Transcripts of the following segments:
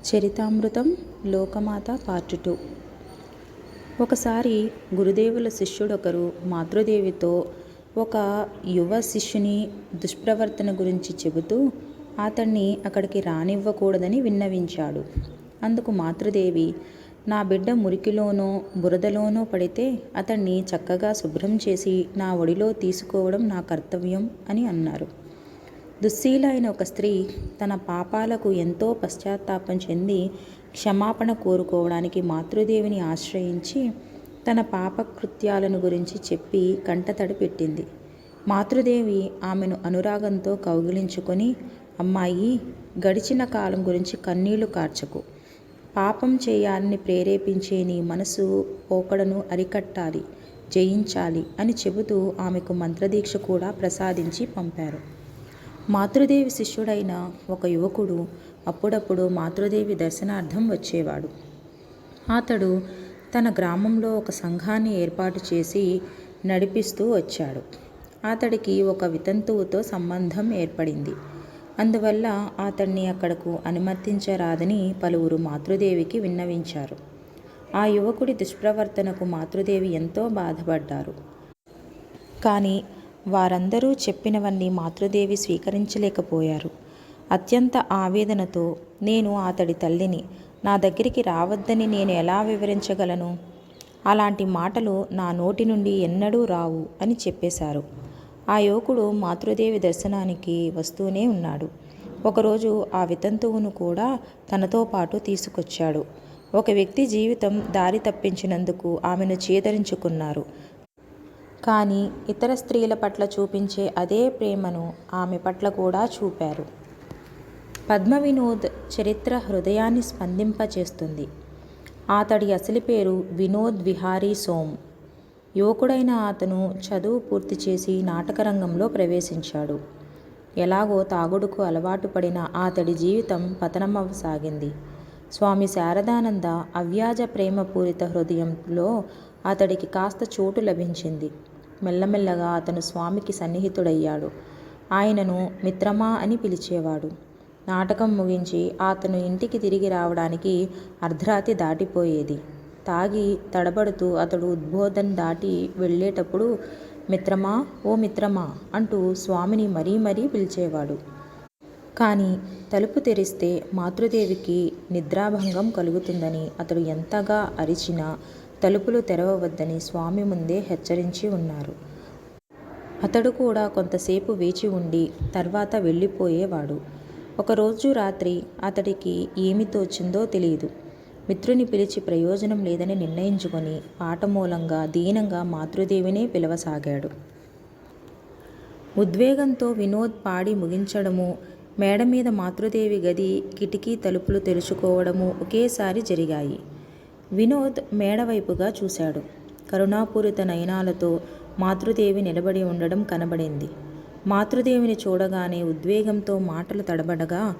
చరితామృతం లోకమాత part two. ఒకసారి గురుదేవుల శిష్యుడొకరు మాతృదేవితో ఒక యువ శిష్యుని దుష్ప్రవర్తన గురించి చెబుతూ అతన్ని అక్కడికి రానివ్వకూడదని విన్నవించాడు. అందుకు మాతృదేవి నా బిడ్డ మురికిలోనో బురదలోనో పడితే అతన్ని చక్కగా శుభ్రం చేసి నా ఒడిలో తీసుకోవడం నా కర్తవ్యం అని అన్నారు. దుశ్శీల అయిన ఒక స్త్రీ తన పాపాలకు ఎంతో పశ్చాత్తాపం చెంది క్షమాపణ కోరుకోవడానికి మాతృదేవిని ఆశ్రయించి తన పాపకృత్యాలను గురించి చెప్పి కంటతడి పెట్టింది మాతృదేవి ఆమెను అనురాగంతో కౌగిలించుకొని అమ్మాయి గడిచిన కాలం గురించి కన్నీళ్ళు కార్చకు. పాపం చేయాలని ప్రేరేపించే నీ మనసు పోకడను అరికట్టాలి జయించాలి అని చెబుతూ ఆమెకు మంత్రదీక్ష కూడా ప్రసాదించి పంపారు. మాతృదేవి శిష్యుడైన ఒక యువకుడు అప్పుడప్పుడు మాతృదేవి దర్శనార్థం వచ్చేవాడు. అతడు తన గ్రామంలో ఒక సంఘాన్ని ఏర్పాటు చేసి నడిపిస్తూ వచ్చాడు. అతడికి ఒక వితంతువుతో సంబంధం ఏర్పడింది. అందువల్ల అతన్ని అక్కడకు అనుమతించరాదని పలువురు మాతృదేవికి విన్నవించారు. ఆ యువకుడి దుష్ప్రవర్తనకు మాతృదేవి ఎంతో బాధపడ్డారు. కానీ వారందరూ చెప్పినవన్నీ మాతృదేవి స్వీకరించలేకపోయారు. అత్యంత ఆవేదనతో నేను అతడి తల్లిని నా దగ్గరికి రావద్దని నేను ఎలా వివరించగలను? అలాంటి మాటలు నా నోటి నుండి ఎన్నడూ రావు అని చెప్పేశారు. ఆ యువకుడు మాతృదేవి దర్శనానికి వస్తూనే ఉన్నాడు. ఒకరోజు ఆ వితంతువును కూడా తనతో పాటు తీసుకొచ్చాడు. ఒక వ్యక్తి జీవితం దారి తప్పించినందుకు ఆమెను చేదరించుకున్నారు. కానీ ఇతర స్త్రీల పట్ల చూపించే అదే ప్రేమను ఆమె పట్ల కూడా చూపారు. పద్మ వినోద్ చరిత్ర హృదయాన్ని స్పందింపచేస్తుంది. అతడి అసలు పేరు వినోద్ విహారీ సోమ్. యువకుడైన అతను చదువు పూర్తి చేసి నాటకరంగంలో ప్రవేశించాడు. ఎలాగో తాగుడుకు అలవాటు పడిన అతడి జీవితం పతనమవసాగింది. స్వామి శారదానంద అవ్యాజ ప్రేమపూరిత హృదయంలో అతడికి కాస్త చోటు లభించింది. మెల్లమెల్లగా అతను స్వామికి సన్నిహితుడయ్యాడు. ఆయనను మిత్రమా అని పిలిచేవాడు. నాటకం ముగించి అతను ఇంటికి తిరిగి రావడానికి అర్ధరాత్రి దాటిపోయేది. తాగి తడబడుతూ అతడు ఉద్బోధన దాటి వెళ్ళేటప్పుడు మిత్రమా ఓ మిత్రమా అంటూ స్వామిని మరీ మరీ పిలిచేవాడు. కానీ తలుపు తెరిస్తే మాతృదేవికి నిద్రాభంగం కలుగుతుందని అతడు ఎంతగా అరిచినా తలుపులు తెరవవద్దని స్వామి ముందే హెచ్చరించి ఉన్నారు. అతడు కూడా కొంతసేపు వేచి ఉండి తర్వాత వెళ్ళిపోయేవాడు. ఒకరోజు రాత్రి అతడికి ఏమి తోచిందో తెలియదు మిత్రుని పిలిచి ప్రయోజనం లేదని నిర్ణయించుకొని పాట మూలంగా దీనంగా మాతృదేవినే పిలవసాగాడు. ఉద్వేగంతో వినోద్ పాడి ముగించడము మేడ మీద మాతృదేవి గది కిటికీ తలుపులు తెరుచుకోవడము ఒకేసారి జరిగాయి. వినోద్ మేడవైపుగా చూశాడు. కరుణాపూరిత నయనాలతో మాతృదేవి నిలబడి ఉండడం కనబడింది. మాతృదేవిని చూడగానే ఉద్వేగంతో మాటలు తడబడగా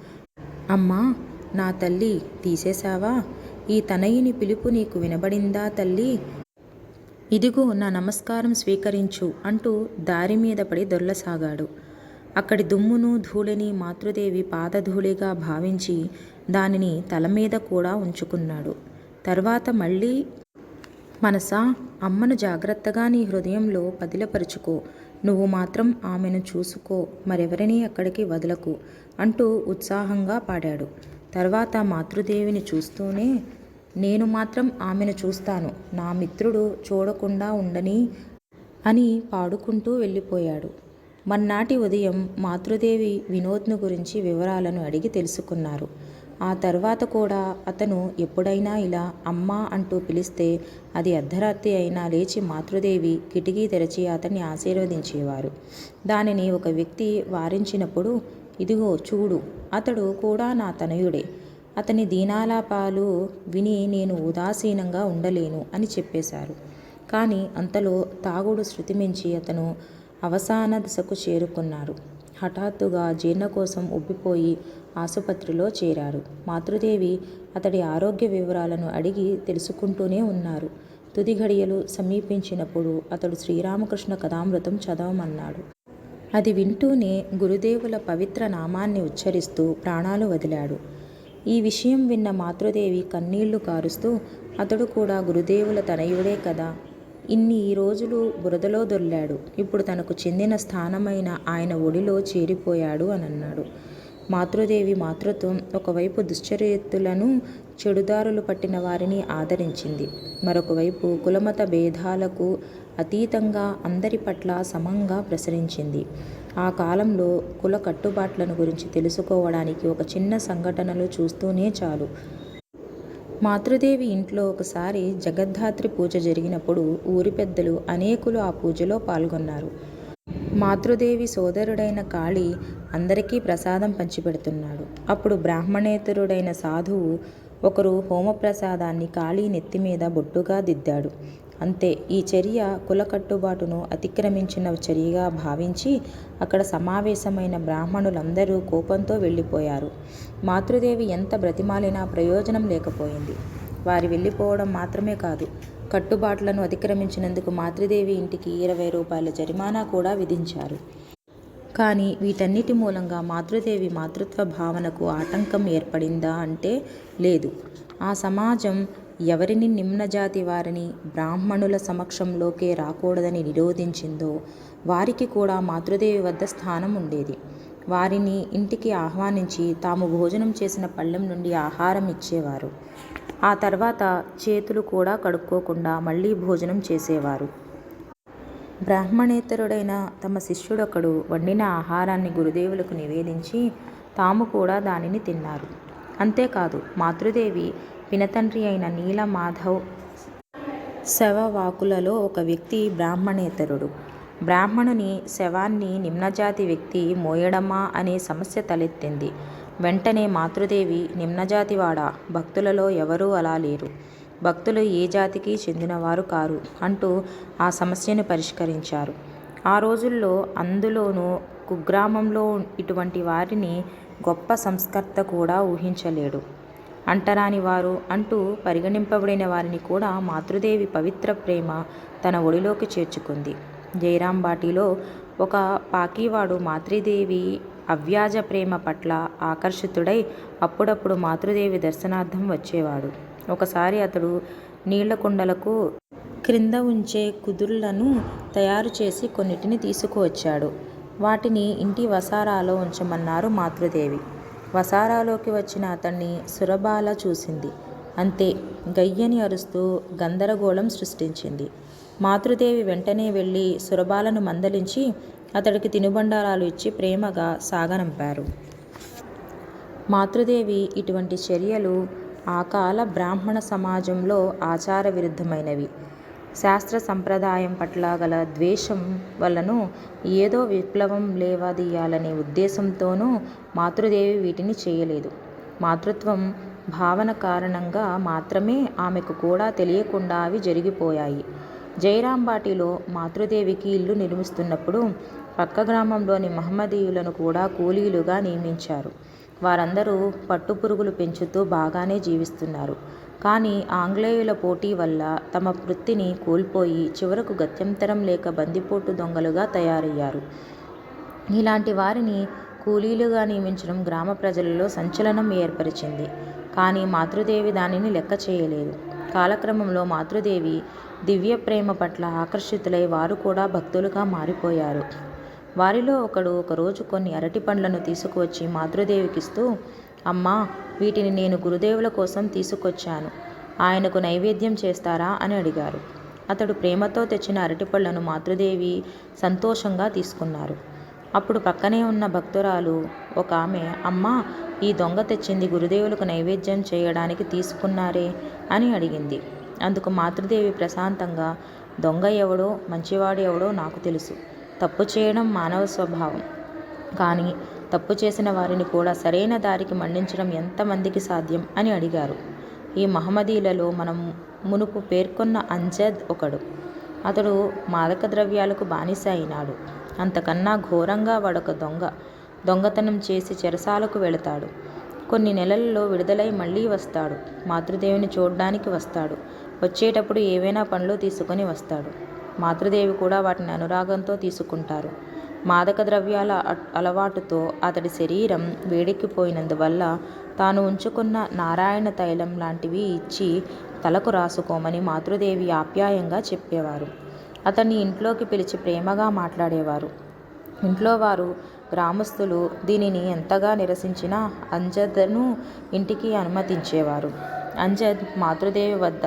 అమ్మా నా తల్లి తీసేశావా? ఈ తనయుని పిలుపు నీకు వినబడిందా తల్లి? ఇదిగో నా నమస్కారం స్వీకరించు అంటూ దారి మీద పడి దొర్లసాగాడు. అక్కడి దుమ్మును ధూళిని మాతృదేవి పాదధూళిగా భావించి దానిని తల మీద కూడా ఉంచుకున్నాడు. తర్వాత మళ్ళీ మనసా అమ్మను జాగ్రత్తగా నీ హృదయంలో పదిలపరుచుకో. నువ్వు మాత్రం ఆమెను చూసుకో మరెవరిని అక్కడికి వదలకు అంటూ ఉత్సాహంగా పాడాడు. తర్వాత మాతృదేవిని చూస్తూనే నేను మాత్రం ఆమెను చూస్తాను నా మిత్రుడు చూడకుండా ఉండని అని పాడుకుంటూ వెళ్ళిపోయాడు. మన్నాటి ఉదయం మాతృదేవి వినోద్ను గురించి వివరాలను అడిగి తెలుసుకున్నారు. ఆ తర్వాత కూడా అతను ఎప్పుడైనా ఇలా అమ్మా అంటూ పిలిస్తే అది అర్ధరాత్రి అయినా లేచి మాతృదేవి కిటికీ తెరచి అతన్ని ఆశీర్వదించేవారు. దానిని ఒక వ్యక్తి వారించినప్పుడు ఇదిగో చూడు అతడు కూడా నా తనయుడే. అతని దీనాలాపాలు విని నేను ఉదాసీనంగా ఉండలేను అని చెప్పేశారు. కానీ అంతలో తాగుడు శృతిమించి అతను అవసాన దశకు చేరుకున్నారు. హఠాత్తుగా జీర్ణ కోసం ఉబ్బిపోయి ఆసుపత్రిలో చేరారు. మాతృదేవి అతడి ఆరోగ్య వివరాలను అడిగి తెలుసుకుంటూనే ఉన్నారు. తుది ఘడియలు సమీపించినప్పుడు అతడు శ్రీరామకృష్ణ కథామృతం చదవమన్నాడు. అది వింటూనే గురుదేవుల పవిత్ర నామాన్ని ఉచ్చరిస్తూ ప్రాణాలు వదిలాడు. ఈ విషయం విన్న మాతృదేవి కన్నీళ్ళు కారుస్తూ అతడు కూడా గురుదేవుల తనయుడే కదా ఇన్ని రోజులు బురదలో దొర్లాడు ఇప్పుడు తనకు చెందిన స్థానమైన ఆయన ఒడిలో చేరిపోయాడు అని అన్నాడు మాతృదేవి మాతృత్వం ఒకవైపు దుశ్చరిత్తులను చెడుదారులు పట్టిన వారిని ఆదరించింది. మరొకవైపు కులమత భేదాలకు అతీతంగా అందరి పట్ల సమంగా ప్రసరించింది. ఆ కాలంలో కుల కట్టుబాట్లను గురించి తెలుసుకోవడానికి ఒక చిన్న సంఘటనలు చూస్తూనే చాలు. మాతృదేవి ఇంట్లో ఒకసారి జగద్ధాత్రి పూజ జరిగినప్పుడు ఊరి పెద్దలు అనేకులు ఆ పూజలో పాల్గొన్నారు. మాతృదేవి సోదరుడైన కాళీ అందరికీ ప్రసాదం పంచిపెడుతున్నాడు. అప్పుడు బ్రాహ్మణేతరుడైన సాధువు ఒకరు హోమప్రసాదాన్ని కాళీ నెత్తి మీద బొట్టుగా దిద్దాడు. అంతే ఈ చర్య కుల కట్టుబాటును అతిక్రమించిన చర్యగా భావించి అక్కడ సమావేశమైన బ్రాహ్మణులందరూ కోపంతో వెళ్ళిపోయారు. మాతృదేవి ఎంత బ్రతిమాలినా ప్రయోజనం లేకపోయింది. వారి వెళ్ళిపోవడం మాత్రమే కాదు కట్టుబాట్లను అతిక్రమించినందుకు మాతృదేవి ఇంటికి ఇరవై రూపాయల జరిమానా కూడా విధించారు. కానీ వీటన్నిటి మూలంగా మాతృదేవి మాతృత్వ భావనకు ఆటంకం ఏర్పడిందా అంటే లేదు. ఆ సమాజం ఎవరిని నిమ్నజాతి వారిని బ్రాహ్మణుల సమక్షంలోకే రాకూడదని నిరోధించిందో వారికి కూడా మాతృదేవి వద్ద స్థానం ఉండేది. వారిని ఇంటికి ఆహ్వానించి తాము భోజనం చేసిన పళ్ళెం నుండి ఆహారం ఇచ్చేవారు. ఆ తర్వాత చేతులు కూడా కడుక్కోకుండా మళ్ళీ భోజనం చేసేవారు. బ్రాహ్మణేతరుడైన తమ శిష్యుడొకడు వండిన ఆహారాన్ని గురుదేవులకు నివేదించి తాము కూడా దానిని తిన్నారు. అంతేకాదు మాతృదేవి పినతండ్రి అయిన నీలమాధవ్ శవవాకులలో ఒక వ్యక్తి బ్రాహ్మణేతరుడు. బ్రాహ్మణుని శవాన్ని నిమ్నజాతి వ్యక్తి మోయడమా అనే సమస్య తలెత్తింది. వెంటనే మాతృదేవి నిమ్నజాతివాడా? భక్తులలో ఎవరూ అలా లేరు. భక్తులు ఏ జాతికి చెందినవారు కారు అంటూ ఆ సమస్యను పరిష్కరించారు. ఆ రోజుల్లో అందులోనూ కుగ్రామంలో ఇటువంటి వారిని గొప్ప సంస్కర్త కూడా ఊహించలేడు. అంటరాని వారు అంటూ పరిగణింపబడిన వారిని కూడా మాతృదేవి పవిత్ర ప్రేమ తన ఒడిలోకి చేర్చుకుంది. జయరాంబాటిలో ఒక పాకీవాడు మాతృదేవి అవ్యాజ ప్రేమ పట్ల ఆకర్షితుడై అప్పుడప్పుడు మాతృదేవి దర్శనార్థం వచ్చేవాడు. ఒకసారి అతడు నీళ్ళ కుండలకు క్రింద ఉంచే కుదుళ్ళను తయారు చేసి కొన్నిటిని తీసుకువచ్చాడు. వాటిని ఇంటి వసారాలో ఉంచమన్నారు మాతృదేవి. వసారాలోకి వచ్చిన అతన్ని సురబాల చూసింది. అంతే గయ్యని అరుస్తూ గందరగోళం సృష్టించింది. మాతృదేవి వెంటనే వెళ్ళి సురబాలను మందలించి అతడికి తినుబండారాలు ఇచ్చి ప్రేమగా సాగనంపారు. మాతృదేవి ఇటువంటి చర్యలు ఆ కాల బ్రాహ్మణ సమాజంలో ఆచార విరుద్ధమైనవి శాస్త్ర సంప్రదాయం పట్ల గల ద్వేషం వలన ఏదో విప్లవం లేవదీయాలనే ఉద్దేశంతోనూ మాతృదేవి వీటిని చేయలేదు. మాతృత్వం భావన కారణంగా మాత్రమే ఆమెకు కూడా తెలియకుండా అవి జరిగిపోయాయి. జయరాంబాటిలో మాతృదేవికి ఇల్లు నిర్మిస్తున్నప్పుడు పక్క గ్రామంలోని మహమ్మదీయులను కూడా కూలీలుగా నియమించారు. వారందరూ పట్టుపురుగులు పెంచుతూ బాగానే జీవిస్తున్నారు. కానీ ఆంగ్లేయుల పోటీ వల్ల తమ వృత్తిని కోల్పోయి చివరకు గత్యంతరం లేక బందిపోటు దొంగలుగా తయారయ్యారు. ఇలాంటి వారిని కూలీలుగా నియమించడం గ్రామ ప్రజలలో సంచలనం ఏర్పరిచింది. కానీ మాతృదేవి దానిని లెక్క చేయలేదు. కాలక్రమంలో మాతృదేవి దివ్య ప్రేమ పట్ల ఆకర్షితులై వారు కూడా భక్తులుగా మారిపోయారు. వారిలో ఒకడు ఒకరోజు కొన్ని అరటి పండ్లను తీసుకువచ్చి మాతృదేవికిస్తూ అమ్మా వీటిని నేను గురుదేవుల కోసం తీసుకొచ్చాను. ఆయనకు నైవేద్యం చేస్తారా? అని అడిగారు. అతడు ప్రేమతో తెచ్చిన అరటిపళ్ళను మాతృదేవి సంతోషంగా తీసుకున్నారు. అప్పుడు పక్కనే ఉన్న భక్తురాలు ఒక ఆమె అమ్మ ఈ దొంగ తెచ్చింది గురుదేవులకు నైవేద్యం చేయడానికి తీసుకున్నారే అని అడిగింది. అందుకు మాతృదేవి ప్రశాంతంగా దొంగ ఎవడో మంచివాడు ఎవడో నాకు తెలుసు. తప్పు చేయడం మానవ స్వభావం. కానీ తప్పు చేసిన వారిని కూడా సరైన దారికి మళ్ళించడం ఎంతమందికి సాధ్యం అని అడిగారు. ఈ మహమ్మదీలలో మనం మునుపు పేర్కొన్న అంజద్ ఒకడు. అతడు మాదక ద్రవ్యాలకు బానిస అయినాడు. అంతకన్నా ఘోరంగా వాడొక దొంగ. దొంగతనం చేసి చెరసాలకు వెళతాడు. కొన్ని నెలల్లో విడుదలై మళ్ళీ వస్తాడు. మాతృదేవిని చూడడానికి వస్తాడు. వచ్చేటప్పుడు ఏవైనా పనులు తీసుకొని వస్తాడు. మాతృదేవి కూడా వాటిని అనురాగంతో తీసుకుంటారు. మాదక ద్రవ్యాల అలవాటుతో అతడి శరీరం వేడెక్కిపోయినందువల్ల తాను ఉంచుకున్న నారాయణ తైలం లాంటివి ఇచ్చి తలకు రాసుకోమని మాతృదేవి ఆప్యాయంగా చెప్పేవారు. అతన్ని ఇంట్లోకి పిలిచి ప్రేమగా మాట్లాడేవారు. ఇంట్లో వారు గ్రామస్తులు దీనిని ఎంతగా నిరసించినా అంజద్ను ఇంటికి అనుమతించేవారు. అంజద్ మాతృదేవి వద్ద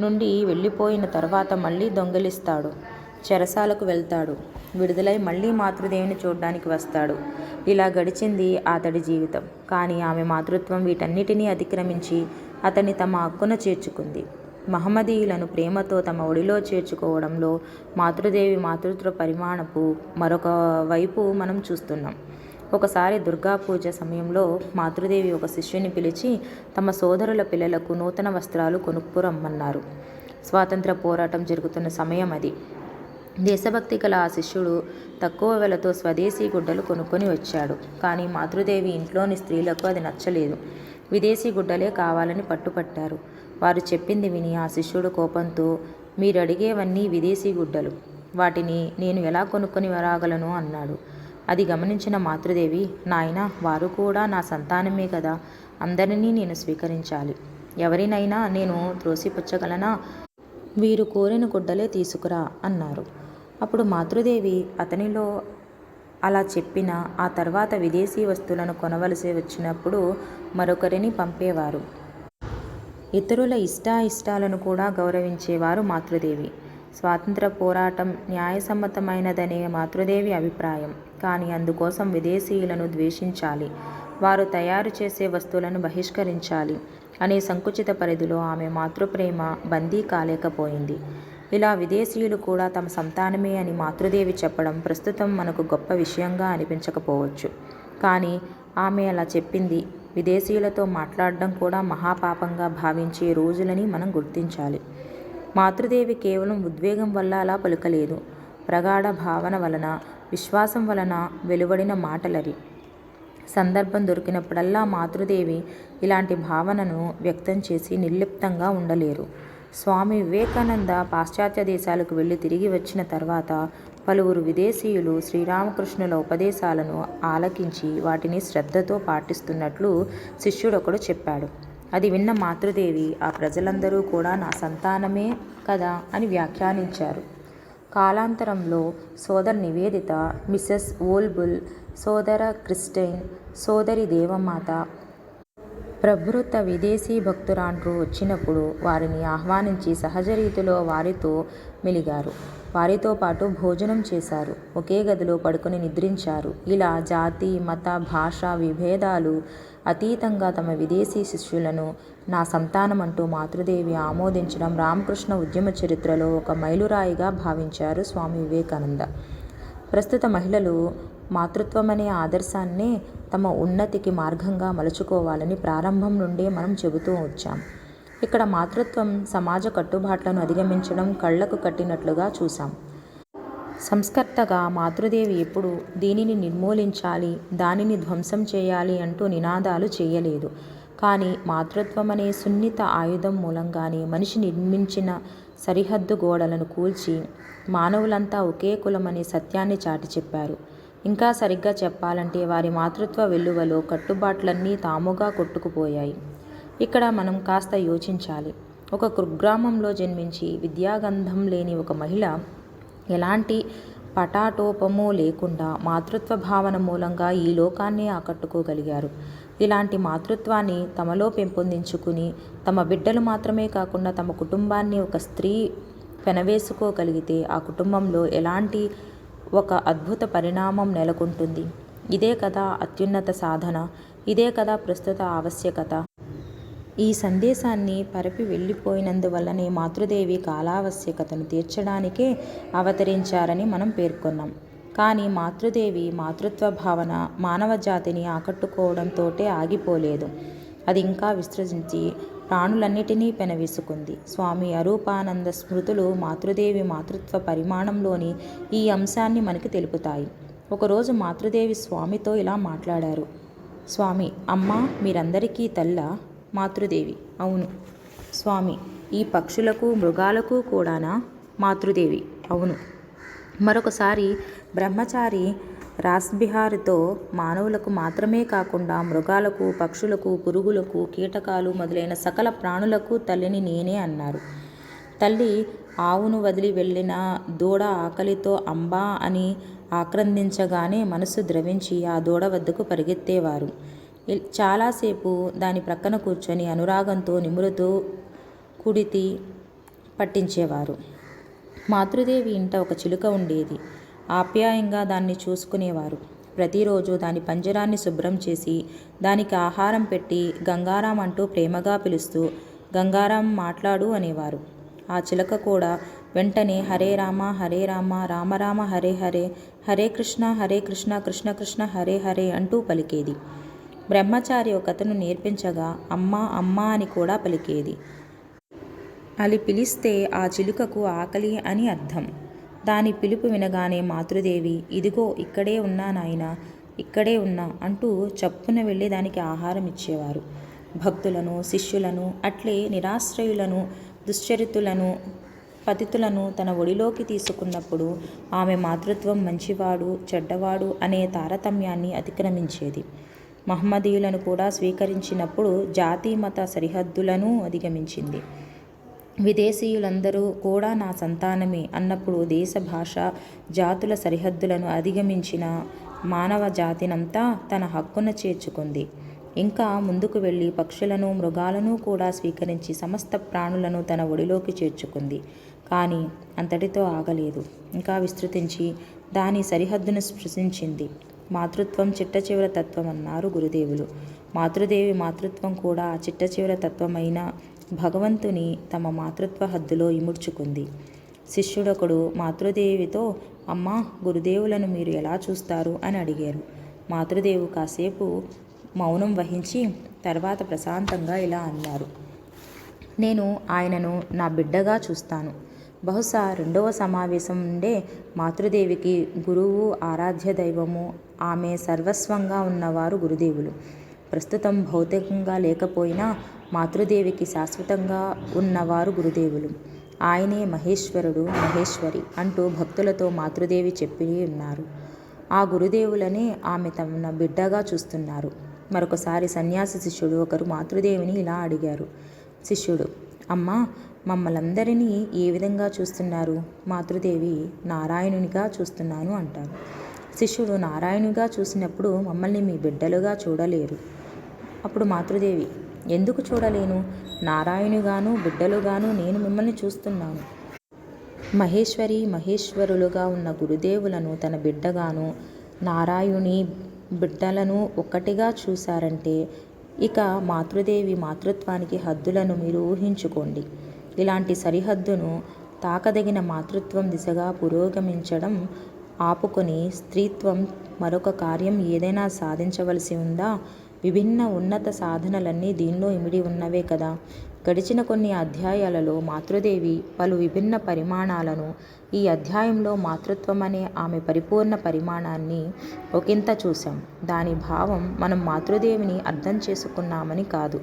నుండి వెళ్ళిపోయిన తర్వాత మళ్ళీ దొంగిలిస్తాడు. చెరసాలకు వెళ్తాడు. విడుదలై మళ్ళీ మాతృదేవిని చూడడానికి వస్తాడు. ఇలా గడిచింది అతడి జీవితం. కానీ ఆమె మాతృత్వం వీటన్నిటినీ అతిక్రమించి అతన్ని తమ హక్కున చేర్చుకుంది. మహమ్మదీయులను ప్రేమతో తమ ఒడిలో చేర్చుకోవడంలో మాతృదేవి మాతృత్వ పరిమాణపు మరొక వైపు మనం చూస్తున్నాం. ఒకసారి దుర్గా పూజ సమయంలో మాతృదేవి ఒక శిష్యుని పిలిచి తమ సోదరుల పిల్లలకు నూతన వస్త్రాలు కొనుక్కురమ్మన్నారు. స్వాతంత్ర పోరాటం జరుగుతున్న సమయం అది. దేశభక్తి గల ఆ శిష్యుడు తక్కువ వెలతో స్వదేశీ గుడ్డలు కొనుక్కొని వచ్చాడు. కానీ మాతృదేవి ఇంట్లోని స్త్రీలకు అది నచ్చలేదు. విదేశీ గుడ్డలే కావాలని పట్టుపట్టారు. వారు చెప్పింది విని ఆ శిష్యుడు కోపంతో మీరు అడిగేవన్నీ విదేశీ గుడ్డలు. వాటిని నేను ఎలా కొనుక్కొని రాగలను? అన్నాడు. అది గమనించిన మాతృదేవి నాయన వారు కూడా నా సంతానమే కదా. అందరినీ నేను స్వీకరించాలి. ఎవరినైనా నేను త్రోసిపుచ్చగలనా? వీరు కోరిన గుడ్డలే తీసుకురా అన్నారు. అప్పుడు మాతృదేవి అతనిలో అలా చెప్పిన ఆ తర్వాత విదేశీ వస్తువులను కొనవలసి వచ్చినప్పుడు మరొకరిని పంపేవారు. ఇతరుల ఇష్టాయిష్టాలను కూడా గౌరవించేవారు మాతృదేవి. స్వాతంత్ర పోరాటం న్యాయసమ్మతమైనదనే మాతృదేవి అభిప్రాయం. కానీ అందుకోసం విదేశీయులను ద్వేషించాలి. వారు తయారు చేసే వస్తువులను బహిష్కరించాలి. అనే సంకుచిత పరిధిలో ఆమె మాతృప్రేమ బందీ కాలేకపోయింది. ఇలా విదేశీయులు కూడా తమ సంతానమే అని మాతృదేవి చెప్పడం ప్రస్తుతం మనకు గొప్ప విషయంగా అనిపించకపోవచ్చు. కానీ ఆమె అలా చెప్పింది విదేశీయులతో మాట్లాడడం కూడా మహాపాపంగా భావించే రోజులని మనం గుర్తించాలి. మాతృదేవి కేవలం ఉద్వేగం వల్ల అలా పలుకలేదు. ప్రగాఢ భావన వలన విశ్వాసం వలన వెలువడిన మాటలవి సందర్భం దొరికినప్పుడల్లా మాతృదేవి ఇలాంటి భావనను వ్యక్తం చేసి నిర్లిప్తంగా ఉండలేరు. స్వామి వివేకానంద పాశ్చాత్య దేశాలకు వెళ్ళి తిరిగి వచ్చిన తర్వాత పలువురు విదేశీయులు శ్రీరామకృష్ణుల ఉపదేశాలను ఆలకించి వాటిని శ్రద్ధతో పాటిస్తున్నట్లు శిష్యుడొకడు చెప్పాడు. అది విన్న మాతృదేవి ఆ ప్రజలందరూ కూడా నా సంతానమే కదా అని వ్యాఖ్యానించారు. కాలాంతరంలో సోదర నివేదిత మిసెస్ ఓల్బుల్ సోదర క్రిస్టైన్ సోదరి దేవమాత ప్రభృత విదేశీ భక్తురాండ్రు వచ్చినప్పుడు వారిని ఆహ్వానించి సహజ రీతిలో వారితో మెలిగారు. వారితో పాటు భోజనం చేశారు. ఒకే గదిలో పడుకొని నిద్రించారు. ఇలా జాతి మత భాష విభేదాలు అతీతంగా తమ విదేశీ శిష్యులను నా సంతానం అంటూ మాతృదేవి ఆమోదించడం రామకృష్ణ ఉద్యమ చరిత్రలో ఒక మైలురాయిగా భావించారు స్వామి వివేకానంద. ప్రస్తుత మహిళలు మాతృత్వమనే ఆదర్శాన్నే తమ ఉన్నతికి మార్గంగా మలుచుకోవాలని ప్రారంభం నుండే మనం చెబుతూ వచ్చాం. ఇక్కడ మాతృత్వం సమాజ కట్టుబాట్లను అధిగమించడం కళ్ళకు కట్టినట్లుగా చూసాం సంస్కర్తగా మాతృదేవి ఎప్పుడు దీనిని నిర్మూలించాలి దానిని ధ్వంసం చేయాలి అంటూ నినాదాలు చేయలేదు. కానీ మాతృత్వం అనే సున్నిత ఆయుధం మూలంగానే మనిషి నిర్మించిన సరిహద్దు గోడలను కూల్చి మానవులంతా ఒకే కులమనే సత్యాన్ని చాటి చెప్పారు. ఇంకా సరిగ్గా చెప్పాలంటే వారి మాతృత్వ వెల్లువలో కట్టుబాట్లన్నీ తాముగా కొట్టుకుపోయాయి. ఇక్కడ మనం కాస్త యోచించాలి. ఒక కుగ్రామంలో జన్మించి విద్యాగంధం లేని ఒక మహిళ ఎలాంటి పటాటోపము లేకుండా మాతృత్వ భావన మూలంగా ఈ లోకాన్ని ఆకట్టుకోగలిగారు. ఇలాంటి మాతృత్వాన్ని తమలో పెంపొందించుకుని తమ బిడ్డలు మాత్రమే కాకుండా తమ కుటుంబాన్ని ఒక స్త్రీ పెనవేసుకోగలిగితే ఆ కుటుంబంలో ఎలాంటి ఒక అద్భుత పరిణామం నెలకొంటుంది. ఇదే కదా అత్యున్నత సాధన ఇదే కదా ప్రస్తుత ఆవశ్యకత. ఈ సందేశాన్ని పరపి వెళ్ళిపోయినందువల్లనే మాతృదేవి కాలావశ్యకతను తీర్చడానికే అవతరించారని మనం పేర్కొన్నాం. కానీ మాతృదేవి మాతృత్వ భావన మానవ జాతిని ఆకట్టుకోవడంతోటే ఆగిపోలేదు. అది ఇంకా విస్తరించి ప్రాణులన్నిటినీ పెనవేసుకుంది. స్వామి అరూపానంద స్మృతులు మాతృదేవి మాతృత్వ పరిమాణంలోని ఈ అంశాన్ని మనకి తెలుపుతాయి. ఒకరోజు మాతృదేవి స్వామితో ఇలా మాట్లాడారు. స్వామి అమ్మ మీరందరికీ తల్ల మాతృదేవి. అవును. స్వామి ఈ పక్షులకు మృగాలకు కూడానా మాతృదేవి. అవును. మరొకసారి బ్రహ్మచారి రాస్బిహారితో మానవులకు మాత్రమే కాకుండా మృగాలకు పక్షులకు పురుగులకు కీటకాలు మొదలైన సకల ప్రాణులకు తల్లిని నేనే అన్నారు. తల్లి ఆవును వదిలి వెళ్ళిన దూడ ఆకలితో అంబా అని ఆక్రందించగానే మనసు ద్రవించి ఆ దూడ వద్దకు పరిగెత్తేవారు. చాలాసేపు దాని ప్రక్కన కూర్చొని అనురాగంతో నిమురుతూ కుడితి పట్టించేవారు. మాతృదేవి ఇంట ఒక చిలుక ఉండేది. ఆప్యాయంగా దాన్ని చూసుకునేవారు. ప్రతిరోజు దాని పంజరాన్ని శుభ్రం చేసి దానికి ఆహారం పెట్టి గంగారాం అంటూ ప్రేమగా పిలుస్తూ గంగారాం మాట్లాడు అనేవారు. ఆ చిలక కూడా వెంటనే హరే రామ హరే రామ రామ రామ హరే హరే హరే కృష్ణ హరే కృష్ణ కృష్ణ కృష్ణ హరే హరే అంటూ పలికేది. బ్రహ్మచారి ఒకతను నేర్పించగా అమ్మా అమ్మ అని కూడా పలికేది. అలి పిలిస్తే ఆ చిలుకకు ఆకలి అని అర్థం. దాని పిలుపు వినగానే మాతృదేవి ఇదిగో ఇక్కడే ఉన్నా నాయనా ఇక్కడే ఉన్నా అంటూ చప్పున వెళ్ళి దానికి ఆహారం ఇచ్చేవారు. భక్తులను శిష్యులను అట్లే నిరాశ్రయులను దుశ్చరితులను పతితులను తన ఒడిలోకి తీసుకున్నప్పుడు ఆమె మాతృత్వం మంచివాడు చెడ్డవాడు అనే తారతమ్యాన్ని అతిక్రమించేది. మహమ్మదీయులను కూడా స్వీకరించినప్పుడు జాతి మత సరిహద్దులను అధిగమించింది. విదేశీయులందరూ కూడా నా సంతానమే అన్నప్పుడు దేశ భాష జాతుల సరిహద్దులను అధిగమించిన మానవ జాతినంతా తన హక్కున చేర్చుకుంది. ఇంకా ముందుకు వెళ్ళి పక్షులను మృగాలను కూడా స్వీకరించి సమస్త ప్రాణులను తన ఒడిలోకి చేర్చుకుంది. కానీ అంతటితో ఆగలేదు. ఇంకా విస్తృతించి దాని సరిహద్దును సృష్టించింది మాతృత్వం చిట్ట చివర తత్వం అన్నారు గురుదేవులు. మాతృదేవి మాతృత్వం కూడా ఆ చిట్ట చివర తత్వమైన భగవంతుని తమ మాతృత్వ హద్దులో ఇముడ్చుకుంది. శిష్యుడొకడు మాతృదేవితో అమ్మా గురుదేవులను మీరు ఎలా చూస్తారు? అని అడిగారు. మాతృదేవు కాసేపు మౌనం వహించి తర్వాత ప్రశాంతంగా ఇలా అన్నారు. నేను ఆయనను నా బిడ్డగా చూస్తాను. బహుశా రెండవ సమావేశం నుండే మాతృదేవికి గురువు ఆరాధ్య దైవము ఆమె సర్వస్వంగా ఉన్నవారు గురుదేవులు. ప్రస్తుతం భౌతికంగా లేకపోయినా మాతృదేవికి శాశ్వతంగా ఉన్నవారు గురుదేవులు. ఆయనే మహేశ్వరుడు మహేశ్వరి అంటూ భక్తులతో మాతృదేవి చెప్పి ఉన్నారు. ఆ గురుదేవులనే ఆమె తమ బిడ్డగా చూస్తున్నారు. మరొకసారి సన్యాసి శిష్యుడు ఒకరు మాతృదేవిని ఇలా అడిగారు. శిష్యుడు అమ్మ మమ్మలందరినీ ఏ విధంగా చూస్తున్నారు? మాతృదేవి నారాయణునిగా చూస్తున్నాను అంటారు. శిష్యుడు నారాయణునిగా చూసినప్పుడు మమ్మల్ని మీ బిడ్డలుగా చూడలేరు. అప్పుడు మాతృదేవి ఎందుకు చూడలేను? నారాయణుగాను బిడ్డలుగాను నేను మిమ్మల్ని చూస్తున్నాను. మహేశ్వరి మహేశ్వరులుగా ఉన్న గురుదేవులను తన బిడ్డగాను నారాయణి బిడ్డలను ఒక్కటిగా చూశారంటే ఇక మాతృదేవి మాతృత్వానికి హద్దులను మీరు ఊహించుకోండి. ఇలాంటి సరిహద్దును తాకదగిన మాతృత్వం దిశగా పురోగమించడం ఆపుకొని స్త్రీత్వం మరొక కార్యం ఏదైనా సాధించవలసి ఉందా? విభిన్న ఉన్నత సాధనలన్నీ దీనిలో ఇమిడి ఉన్నవే కదా. గడిచిన కొన్ని అధ్యాయాలలో మాతృదేవి పలు విభిన్న పరిమాణాలను ఈ అధ్యాయంలో మాతృత్వం అనే ఆమె పరిపూర్ణ పరిమాణాన్ని ఒకంత చూశాం. దాని భావం మనం మాతృదేవిని అర్థం చేసుకున్నామని కాదు.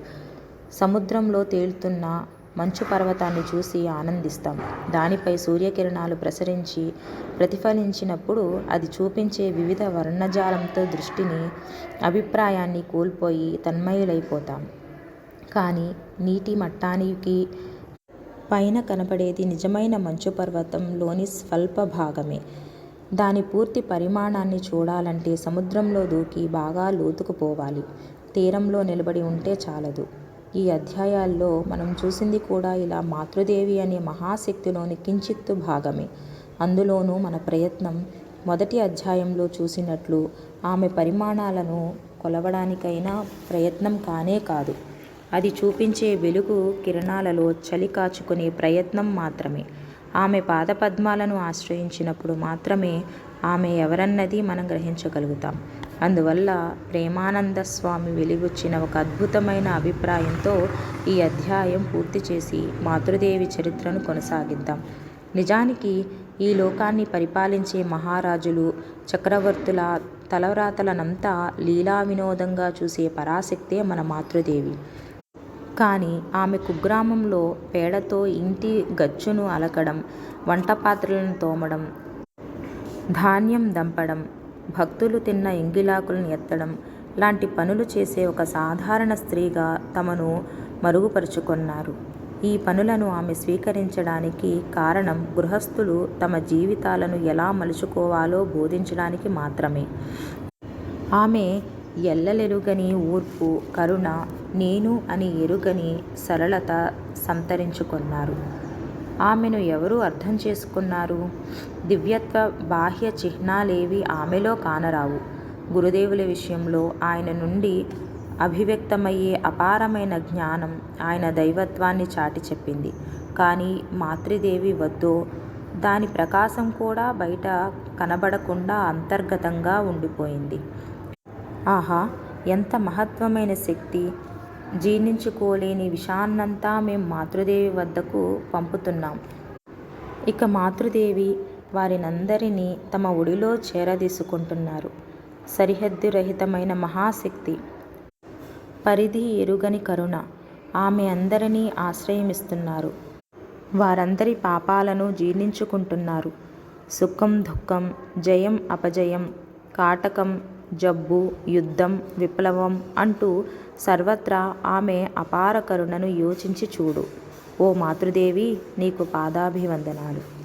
సముద్రంలో తేలుతున్న మంచు పర్వతాన్ని చూసి ఆనందిస్తాం. దానిపై సూర్యకిరణాలు ప్రసరించి ప్రతిఫలించినప్పుడు అది చూపించే వివిధ వర్ణజాలంతో దృష్టిని అభిప్రాయాన్ని కోల్పోయి తన్మయులైపోతాం. కానీ నీటి మట్టానికి పైన కనపడేది నిజమైన మంచు పర్వతంలోని స్వల్ప భాగమే. దాని పూర్తి పరిమాణాన్ని చూడాలంటే సముద్రంలో దూకి బాగా లోతుకుపోవాలి. తీరంలో నిలబడి ఉంటే చాలదు. ఈ అధ్యాయాల్లో మనం చూసింది కూడా ఇలా మాతృదేవి అనే మహాశక్తిలోని కించిత్తు భాగమే. అందులోనూ మన ప్రయత్నం మొదటి అధ్యాయంలో చూసినట్లు ఆమె పరిమాణాలను కొలవడానికైనా ప్రయత్నం కానే కాదు. అది చూపించే వెలుగు కిరణాలలో చలి కాచుకునే ప్రయత్నం మాత్రమే. ఆమె పాదపద్మాలను ఆశ్రయించినప్పుడు మాత్రమే ఆమె ఎవరన్నది మనం గ్రహించగలుగుతాం. అందువల్ల ప్రేమానంద స్వామి వెలిబుచ్చిన ఒక అద్భుతమైన అభిప్రాయంతో ఈ అధ్యాయం పూర్తి చేసి మాతృదేవి చరిత్రను కొనసాగిద్దాం. నిజానికి ఈ లోకాన్ని పరిపాలించే మహారాజులు చక్రవర్తుల తలవ్రాతలనంతా లీలా వినోదంగా చూసే పరాశక్తే మన మాతృదేవి. కానీ ఆమె కుగ్రామంలో పేడతో ఇంటి గచ్చును అలకడం వంట పాత్రలను తోమడం ధాన్యం దంపడం భక్తులు తిన్న ఎంగిలాకులను ఎత్తడం లాంటి పనులు చేసే ఒక సాధారణ స్త్రీగా తమను మరుగుపరుచుకున్నారు. ఈ పనులను ఆమె స్వీకరించడానికి కారణం గృహస్థులు తమ జీవితాలను ఎలా మలుచుకోవాలో బోధించడానికి మాత్రమే. ఆమె ఎల్లలెరుగని ఊర్పు కరుణ నేను అని ఎరుగని సరళత సంతరించుకున్నారు. ఆమెను ఎవరు అర్థం చేసుకున్నారు? దివ్యత్వ బాహ్య చిహ్నాలేవి ఆమెలో కానరావు. గురుదేవుల విషయంలో ఆయన నుండి అభివ్యక్తమయ్యే అపారమైన జ్ఞానం ఆయన దైవత్వాన్ని చాటి చెప్పింది. కానీ మాతృదేవి వద్దో దాని ప్రకాశం కూడా బయట కనబడకుండా అంతర్గతంగా ఉండిపోయింది. ఆహా ఎంత మహత్వమైన శక్తి! జీర్ణించుకోలేని విషాన్నంతా మేము మాతృదేవి వద్దకు పంపుతున్నాం. ఇక మాతృదేవి వారినందరినీ తమ ఒడిలో చేరదీసుకుంటున్నారు. సరిహద్దు రహితమైన మహాశక్తి పరిధి ఎరుగని కరుణ ఆమె అందరినీ ఆశ్రయమిస్తున్నారు. వారందరి పాపాలను జీర్ణించుకుంటున్నారు. సుఖం దుఃఖం జయం అపజయం కాటకం జబ్బు యుద్ధం విప్లవం అంటూ సర్వత్రా ఆమె అపార కరుణను యోచించి చూడు. ఓ మాతృదేవి నీకు పాదాభివందనాలు.